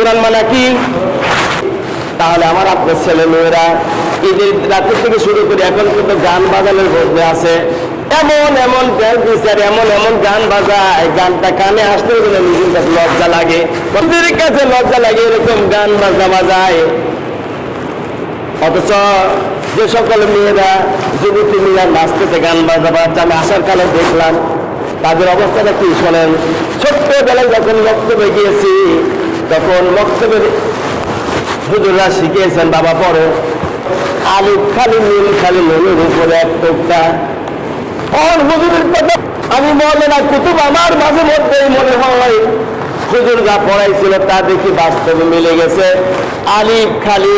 কোরআন মানা কি? তাহলে আমার আপনার ছেলে মেয়েরা ঈদের রাতের থেকে শুরু করে এখন কিন্তু গান বাজানোর মধ্যে আছে। এমন এমন এমন এমন গান বাজায়। গানটা কানে আসতে গেলে নিজের কাছে লজ্জা লাগে। নিজের কাছে লজ্জা লাগে, এরকম গান বাজা বাজায়। অথচ যে সকল মেয়েরা যুবতী মেয়েরা নাচতেছে, গান বাজা বাজছে, আমি আসার কালে দেখলাম। তাদের অবস্থাটা কি শোনেন? ছোট্টবেলায় যখন বক্তব্যে গিয়েছি তখন বক্তব্যের হুজুররা শিখিয়েছেন, বাবা, পড়ো। আলিফ খালি নীল, খালি নুনের উপরে এক টোকটা আর হুজুরের কথা, আমি মনে না কুতুব, আমার মাঝে মধ্যেই মনে হয় হুজুর যা পড়াইছিল, তা দেখি বাস্তবে মিলে গেছে। আলিফ খালি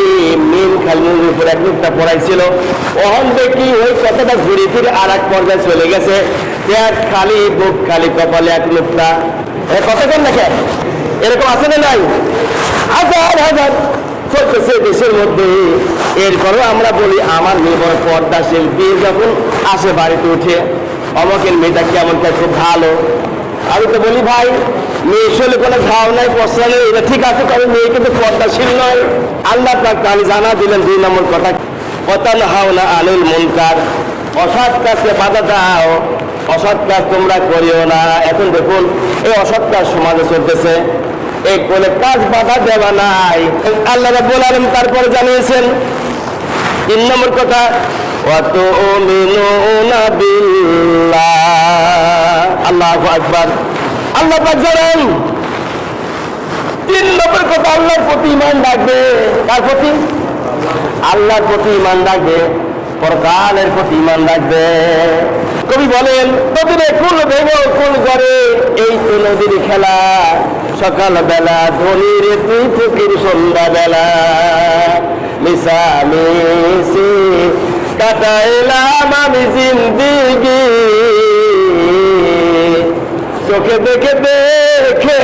মিম খালি নুনের উপরে এক টোকটা পড়াইছিল। ওহন দেখি ওই কথাটা ঘুরে ফিরে আর এক পর্যায়ে চলে গেছে। পেট খালি বুক, খালি কপালে এক নুকটা এ কতক্ষণ দেখেন এরকম আছে না নাই? হাজার হাজার। চলতেছে দেশের মধ্যে। এরপরও আমরা বলি, আমার বড় পর্দাশীল বিয়ে যখন আসে বাড়িতে উঠে, অমকের মেয়েটা কেমন খুব ভালো। আমি তো বলি, ভাই, মেয়ে শোলে কোনো ঘাও নাই পশা নেই এটা ঠিক আছে, তবে মেয়ে কিন্তু পর্দাশীল নয়। আল্লাহ পাক আমি জানা দিলেন দুই নম্বর কথা। কতান হাও না আনুল মুনকার। অসৎ কাজকে বাধা দাও। অসৎ কাজ তোমরা করিও না। এখন দেখুন, এই অসৎ কাজ সমাজে চলতেছে। এই কোনে কাজ বাধা দেওয়া নাই। আল্লাহ রাব্বুল আলামিন তারপরে জানিয়েছেন, তিন নম্বর কথা বিল্লাহ। আকবার। আল্লাহ জানেন, তিন নম্বর কথা আল্লাহর প্রতি ইমান রাখবে। কার প্রতি? আল্লাহর প্রতি ইমান রাখবে পরকালের প্রতি ইমান রাখবে। কবি বলেন নদীরে কোন ভেঙো কোন ঘরে এই তো নদীর খেলা সকাল বেলা ধনির তুই ফকির সন্ধ্যা বেলা। মিশা মিশি কাটাইলাম আমি জিন্দিগি। চোখে দেখে দেখে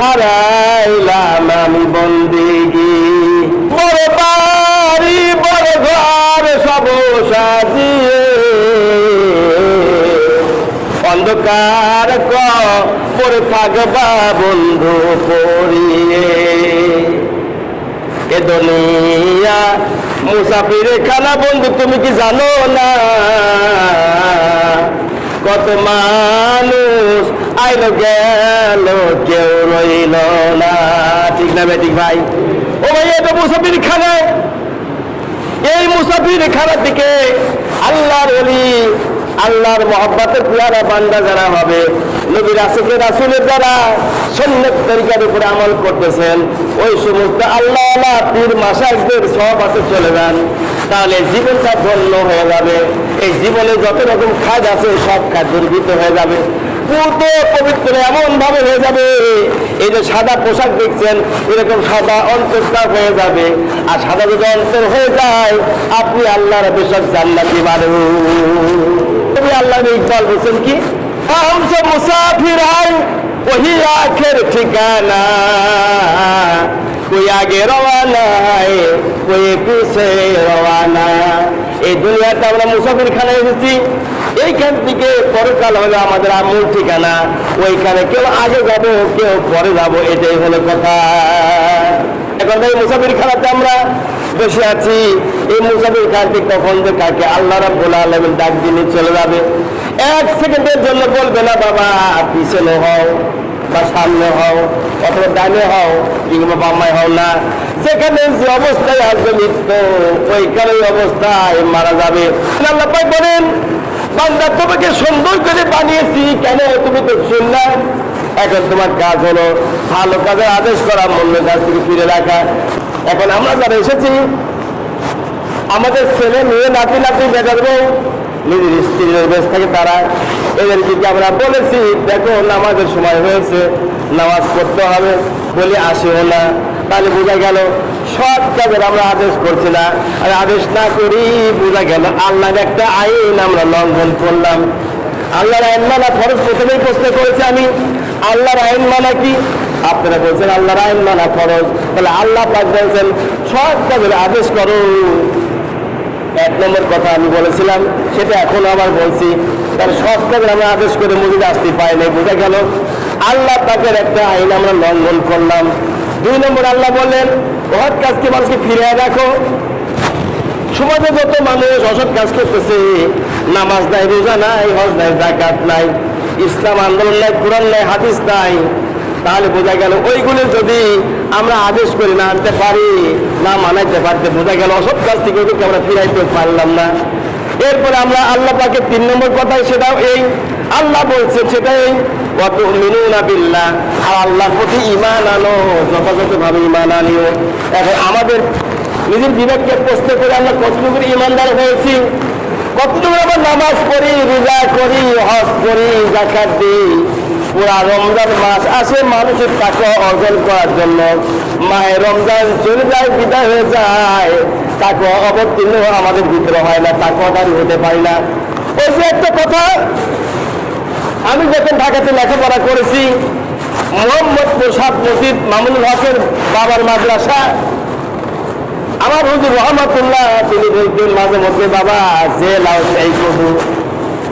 হারাইলাম আমি বন্দিগি। বড় বাড়ি, বড় ঘর, সব সাজিয়ে। অন্ধকার করে থাকবা বন্ধু পড়িয়ে এ দুনিয়া মুসাফির খানা বন্ধু, তুমি কি জানো না? কত মানুষ আইলো গেল, কেউ রইল না। ঠিক না বেঠিক ভাই? ও ভাই, এটা মুসাফির খানায় এই মুসাফির খানার দিকে আল্লাহর অলি আল্লাহর মহব্বতের পিয়ারা বান্দা যারা হবে নবীর আসিফের রাসুলের যারা সন্ন্যত তরিকার উপরে আমল করতেছেন, ওই সমস্ত আল্লাহ আল্লাহ পীর মাসাকদের সহবাসে চলে যান। তাহলে জীবনটা ধন্য হয়ে যাবে। এই জীবনে যত রকম খাদ আছে, সব খাদ দুর্বৃত হয়ে যাবে। পুরো পবিত্র এমন ভাবে হয়ে যাবে, এই যে সাদা পোশাক দেখছেন, এরকম সাদা অন্তরটা হয়ে যাবে। আর সাদা যদি অন্তর হয়ে যায়, আপনি আল্লাহর বেশক জান্নাতি মানুষ তুমি আল্লাহ ইকবাল বলছেন কি हमसे मुसाफिर है वही आखिर ठिकाना कोई आगे रवाना है कोई पीछे रवाना এই দুনিয়াতে আমরা মুসাফির খানে এসেছি এইখান থেকে পরকাল হলো আমাদের মূল ঠিকানা ওইখানে কেউ আগে যাবো কেউ পরে যাবো এটাই হলো কথা এখন এই মুসাফির খানাতে আমরা বসে আছি। এই মুসাফির খানটি কখন যে কাকে আল্লাহ রাব্বুল আলামিন ডাক দিয়ে চলে যাবে। এক সেকেন্ডের জন্য বলবে না, বাবা, পিছনে হও বা সামনে হও, অথবা ডানে হও কিংবা বামায় হও না। যেখানে যে অবস্থায় আসবে মৃত্যু ওইখানে অবস্থায় মারা যাবে। আল্লাহ পাক বলেন, বান্দা, তোমাকে সুন্দর করে বানিয়েছি, কেন তুমি তো শুনলা এখন তোমার কাজ হলো ভালো কাজের আদেশ করা মূল্য কাজ থেকে ফিরে রাখা এখন আমরা যারা এসেছি, আমাদের ছেলে মেয়ে নাতি নাতি বেটার বউ নিজের স্ত্রীর বেশ থাকে তারা। এদেরকে আমরা বলেছি, দেখো, নামাজের সময় হয়েছে, নামাজ পড়তে হবে। বলে, আসেও না। তাহলে বোঝা গেল, সব কাজের আমরা আদেশ করছি না। আর আদেশ না করি, বোঝা গেল আল্লাহর একটা আইন আমরা লঙ্ঘন করলাম। আল্লাহর আইন মানা ফরজ প্রথমেই প্রশ্ন করেছি আমি। আল্লাহর আইন মানা কি? আপনারা বলছেন, আল্লাহর আইন মানা ফরজ। তাহলে আল্লাহ পাক বলছেন, সব কাজের আদেশ করো। এক নম্বর কথা আমি বলেছিলাম, সেটা এখন আবার বলছি, তার সব কাজের আমরা আদেশ করে মজুদ আসতে পাই নাই, বোঝা গেল? আল্লাহ পাকের একটা আইন আমরা লঙ্ঘন করলাম। দুই নম্বর, আল্লাহ বললেন, অসৎ কাজকে মানুষকে ফিরে রাখো। সমাজে যত মানুষ অসৎ কাজ করতেছে, নামাজ নাই, রোজা নাই, হজ নাই জাকাত নাই, ইসলাম আন্দোলন নাই, কোরআন নাই, হাদিস নাই তাহলে বোঝা গেল ওইগুলো যদি আমরা আদেশ করে না আনতে পারি, না মানাইতে পারতে, বোঝা গেল অসৎ কাজ থেকে আমরা ফিরাইতে পারলাম না। এরপরে আমরা আল্লাহ পাকে তিন নম্বর কথাই সেটাও এই, আল্লাহ বলছে সেটাই কত মিনুনা বিল্লাহ আর আল্লাহর প্রতি ইমান আনো, যথাযথভাবে ইমান আনিও। এখন আমাদের নিজের বিবেককে প্রশ্ন করে আমরা কতটুকু ইমানদার হয়েছি? কতটুকু আমরা নামাজ পড়ি, রোজা করি, হজ করি জাকাত দিই। পুরা রমজান মাস আসে মানুষের টাকা অর্জন করার জন্য। মায়ের রমজান চলে যায়, বিদায় হয়ে যায়। তাকে অবতীর্ণ আমাদের ভিতরে হয় না, তাকে অদারি হতে পারি না। ওই যে একটা কথা, আমি যখন ঢাকাতে লেখাপড়া করেছি, মোহাম্মদ প্রসাদ মসজিদ মামুনুল হকের বাবার মাদ্রাসা, আমার হুজুর রহমতুল্লাহ, তিনি বলতেন, মাঝে মধ্যে বাবা যে লাও সেই কদু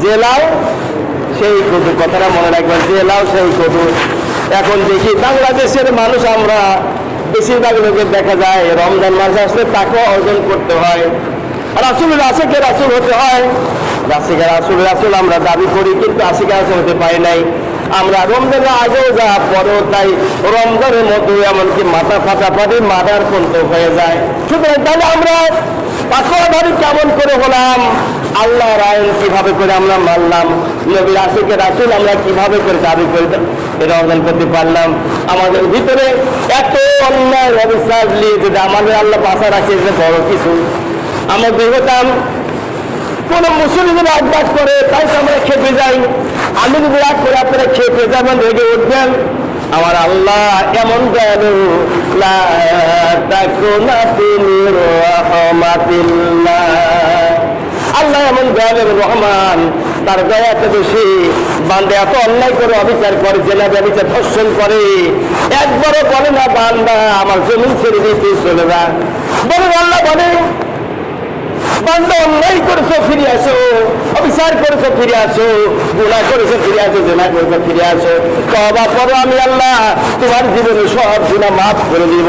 যে লাও সেই কদু কথাটা মনে রাখবেন, যে লাও সেই কদু। এখন দেখি বাংলাদেশের মানুষ আমরা, বেশিরভাগ লোকের দেখা যায়, রমজান মাসে আসলে তাকে অর্জন করতে হয়। রাসুল আশেকে রাসুল হতে হয়। রাশিকে রাসুল রাসুল আমরা দাবি করি, কিন্তু আশিকে রাসুল হতে পারি নাই। আমরা রমজানের আগেও যা, পরেও তাই। রমজানের মধ্যে এমনকি মাথা ফাটাফাটি মাদার পর্যন্ত হয়ে যায়। সুতরাং তাহলে আমরা পাকড়াধারী কেমন করে হলাম? আল্লাহর আইন কীভাবে করে আমরা মানলাম নবীর আশিকে রাসুল আমরা কীভাবে করে দাবি করে এটা অর্জন করতে পারলাম। আমাদের ভিতরে এত অন্যায় অবিশ্বাস নিয়ে যদি আমাদের আল্লাহ বাসা রাখছে যে বড় কিছু। আমরা দেখতাম, কোন মুসলিম রাগ করে তাই আমরা খেপে যাই। আমি যদি রাগ করে আপনারা খেপে যাবেন, রেগে উঠবেন। আমার আল্লাহ এমন দয়ালু লা তাকুনাতু মির রাহমাতিল্লাহ। আল্লাহ এমন দয়ালু রহমান, তার দয়া এত বেশি। বান্দে এত অন্যায় করে অবিচার করে, জেলা ব্যবচার ধর্ষণ করে। একবারও বলে না, বান্দা, আমার জমিন ছেড়ে দিয়ে তুই চলে যা। বলে আল্লাহ বলে বান্দা অন্যায় করেছ, ফিরে আসো। অবিচার করেছ, ফিরে আসো। গুণা করেছ, ফিরে আসো, জেনা করেছ, ফিরে আসো। তবা করো আমি আল্লাহ, তোমার জীবনে সব গুণা মাফ করে দিব।